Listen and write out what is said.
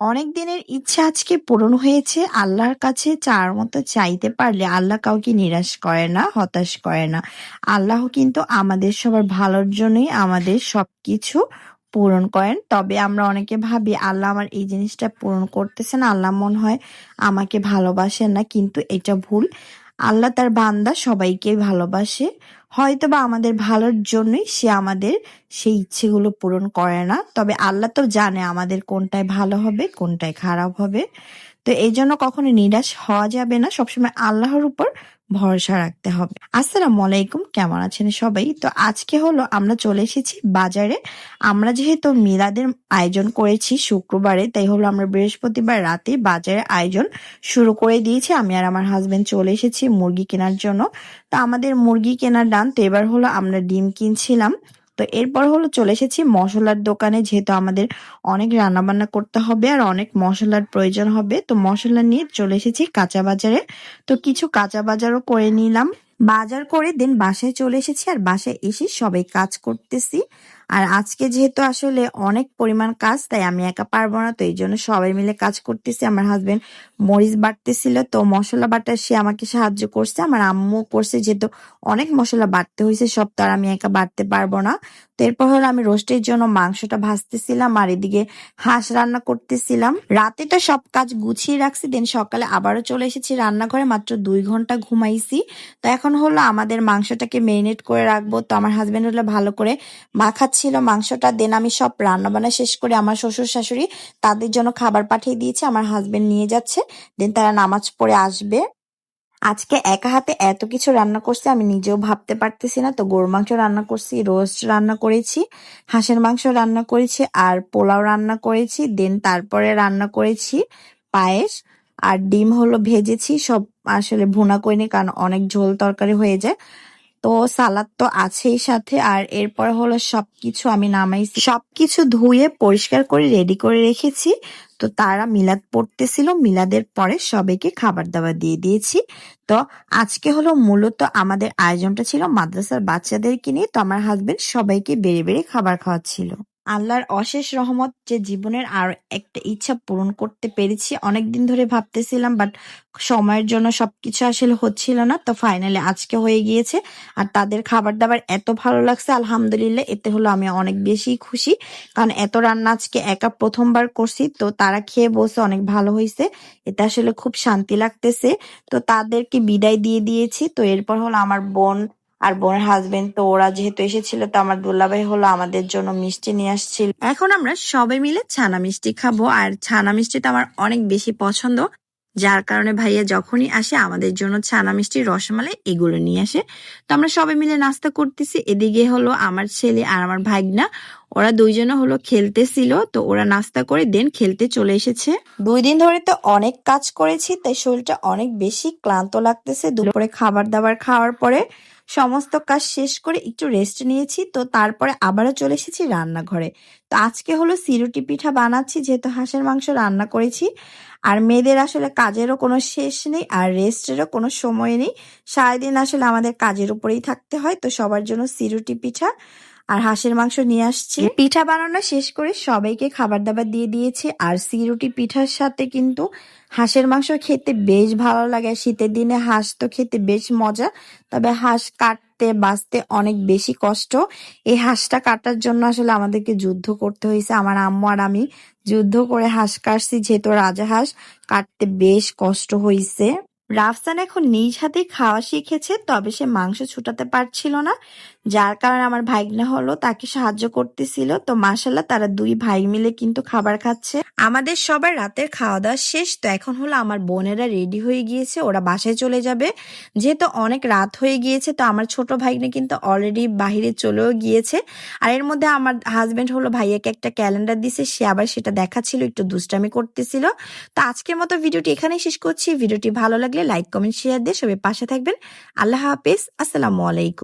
অনেক দিনের ইচ্ছা আজকে পূরণ হয়েছে। আল্লাহর কাছে চার মতো চাইতে পারলে আল্লাহ কাউকে নিরাশ করে না, হতাশ করে না। আল্লাহ কিন্তু আমাদের সবার ভালোর জন্যই আমাদের সবকিছু পূরণ করেন। তবে আমরা অনেকে ভাবি, আল্লাহ আমার এই জিনিসটা পূরণ করতেছেন, আল্লাহ মনে হয় আমাকে ভালোবাসেন না, কিন্তু এটা ভুল। আল্লাহ তার বান্দা সবাইকে ভালোবাসে। হয়তো বা আমাদের ভালোর জন্যই সে আমাদের সেই ইচ্ছেগুলো পূরণ করে না। তবে আল্লাহ তো জানে আমাদের কোনটায় ভালো হবে, কোনটায় খারাপ হবে। তো এই জন্য কখনো নিরাশ হওয়া যাবে না। সবসময় আল্লাহর উপর ভরসা রাখতে হবে। আসসালামু আলাইকুম, কেমন আছেন সবাই? তো আজকে হলো আমরা চলে এসেছি বাজারে। আমরা যেহেতু মিলাদের আয়োজন করেছি শুক্রবারে, তাই হলো আমরা বৃহস্পতিবার রাতে বাজারে আয়োজন শুরু করে দিয়েছি। আমি আর আমার হাজবেন্ড চলে এসেছি মুরগি কেনার জন্য। তো আমাদের মুরগি কেনার ডান তো এবার হলো আমরা ডিম কিনছিলাম। তো এরপর হলো চলে এসেছি মশলার দোকানে, যেহেতু আমাদের অনেক রান্নাবান্না করতে হবে আর অনেক মশলার প্রয়োজন হবে, তো মশলা নিয়ে চলে এসেছি কাঁচা বাজারে। তো কিছু কাঁচা বাজারও করে নিলাম। বাজার করে দেন বাসায় চলে এসেছি আর বাসায় এসে সবাই কাজ করতেছি। আর আজকে যেহেতু আসলে অনেক পরিমাণ কাজ, তাই আমি একা পারব না, তো এই জন্য সবাই মিলে কাজ করতেছি। আমার হাজবেন্ড মরিচ বাটতেছিল, তো মশলা বাটা সে আমাকে সাহায্য করছে, আমার আম্মু করছে। যেহেতু অনেক মশলা বাটতে হয়েছে, সব তার আমি একা বাটতে পারব না। তো এরপর হলো আমি রোস্টের জন্য মাংসটা ভাজতেছিলাম আর এদিকে হাঁস রান্না করতেছিলাম। রাতে তো সব কাজ গুছিয়ে রাখছি দেন সকালে আবারও চলে এসেছি রান্নাঘরে, মাত্র দুই ঘণ্টা ঘুমাইছি। তো এখন হলো আমাদের মাংসটাকে মেরিনেট করে রাখব। তো আমার হাজবেন্ড হলো ভালো করে মাখাচ্ছিল মাংসটা, দেন আমি সব রান্না বান্না শেষ করে আমার শ্বশুর শাশুড়ি তাদের জন্য খাবার পাঠিয়ে দিয়েছে, আমার হাজবেন্ড নিয়ে যাচ্ছে, দেন তারা নামাজ পড়ে আসবে। আজকে একা হাতে এত কিছু রান্না করছি, আমি নিজেও ভাবতে পারতেছি না, তো গরুর মাংস রান্না করছি, রোস্ট রান্না করেছি, হাঁসের মাংস রান্না করেছি, আর পোলাও রান্না করেছি, দেন তারপরে রান্না করেছি পায়েস, আর ডিম হলো ভেজেছি, সব আসলে ভুনা করিনি, কারণ অনেক ঝোল তরকারি হয়ে যায়। তো সালাদ তো আছেই সাথে, আর এরপর হলো সবকিছু আমি নামাইছি। সবকিছু ধুয়ে, পরিষ্কার করে রেডি করে রেখেছি। তো তারা মিলাদ পড়তেছিল, মিলাদের পরে সবাইকে খাবার দাবার দিয়ে দিয়েছি। তো আজকে হলো মূলত আমাদের আয়োজনটা ছিল মাদ্রাসার বাচ্চাদেরকে নিয়ে। তো আমার হাজবেন্ড সবাইকে বেড়ে বেড়ে খাবার খাওয়াচ্ছিল। আল্লাহর অশেষ রহমত যে জীবনের আর একটা ইচ্ছা পূরণ করতে পেরেছি। অনেকদিন ধরে ভাবতেছিলাম বাট সময়ের জন্য সবকিছু আসলে হচ্ছিল না। তো ফাইনালি আজকে হয়ে গিয়েছে। আর তাদের খাবার দাবার এত ভালো লাগছে, আলহামদুলিল্লাহ, এতে হলো আমি অনেক বেশি খুশি। কারণ এত রান্না আজকে একা প্রথমবার করছি, তো তারা খেয়ে বসে অনেক ভালো হয়েছে এতে আসলে খুব শান্তি লাগতেছে। তো তাদেরকে বিদায় দিয়ে দিয়েছি। তো এরপর হলো আমার বোন আর বোনের হাজবেন্ড তো ওরা যেহেতু এসেছিল, তো আমার দুল্লাভাই হলো আমাদের জন্য মিষ্টি নিয়ে আসছিল। এখন আমরা সবাই মিলে ছানা মিষ্টি খাব, আর ছানা মিষ্টি তো আমার অনেক বেশি পছন্দ। যার কারণে ভাইয়া যখনই আসে, আমাদের জন্য ছানা মিষ্টি, রসমালাই এগুলো নিয়ে আসে। তো আমরা সবাই মিলে নাস্তা করতেছি। এদিকে হলো আমার ছেলে আর আমার ভাগনা। ওরা দুইজনে হলো খেলতেছিল, তো ওরা নাস্তা করে দেন খেলতে চলে এসেছে। দুই দিন ধরে তো অনেক কাজ করেছি, তাই শরীরটা অনেক বেশি ক্লান্ত লাগতেছে। দুপুরে খাবার দাবার খাওয়ার পরে সমস্ত কাজ শেষ করে একটু রেস্ট নিয়েছি, তো তারপরে আবারও চলে এসেছি রান্নাঘরে। তো আজকে হলো সিরুটি পিঠা বানাচ্ছি, যেহেতু হাঁসের মাংস রান্না করেছি। আর মেয়েদের আসলে কাজেরও কোনো শেষ নেই, আর রেস্টেরও কোনো সময় নেই। সারাদিন আসলে আমাদের কাজের উপরেই থাকতে হয়, তো সবার জন্য সিরুটি পিঠা। আর হাঁসের মাংস নিয়ে আসছি। পিঠা বানানো শেষ করে সবাইকে খাবার দাবার দিয়ে দিয়েছি। আর সিরুটি পিঠার সাথে কিন্তু হাঁসের মাংস খেতে বেশ ভালো লাগে। শীতের দিনে হাঁস তো খেতে বেশ মজা তবে হাঁস কাটতে বাঁচতে অনেক বেশি কষ্ট। এই হাঁসটা কাটার জন্য আসলে আমাদেরকে যুদ্ধ করতে হয়েছে। আমার আম্মু আর আমি যুদ্ধ করে হাঁস কাটছি যেহেতু রাজা হাঁস কাটতে বেশ কষ্ট হয়েছে। রাফসান এখন নিজ হাতেই খাওয়া শিখেছে, তবে সে মাংস ছুটাতে পারছিল না, যার কারণে আমার ভাইগনা হলো, তাকে সাহায্য করতেছিল। তো মাসাল্লাহ তারা দুই ভাই মিলে কিন্তু খাবার খাচ্ছে। আমাদের সবার রাতের খাওয়া দাওয়া শেষ, তো এখন হলো আমার বোনেরা রেডি হয়ে গিয়েছে, ওরা বাসায় চলে যাবে। যেহেতু অনেক রাত হয়ে গিয়েছে, তো আমার ছোট ভাইগনা কিন্তু অলরেডি বাহিরে চলেও গিয়েছে। আর এর মধ্যে আমার হাজবেন্ড হলো ভাইয়াকে একটা ক্যালেন্ডার দিছে, সে আবার সেটা দেখাচ্ছিল, একটু দুষ্টামি করতেছিল। তো আজকের মতো ভিডিওটি এখানেই শেষ করছি। ভিডিওটি ভালো লাগলে লাইক কমেন্ট শেয়ার দিয়ে সবাই পাশে থাকবেন। আল্লাহ হাফিজ। আসসালামু আলাইকুম।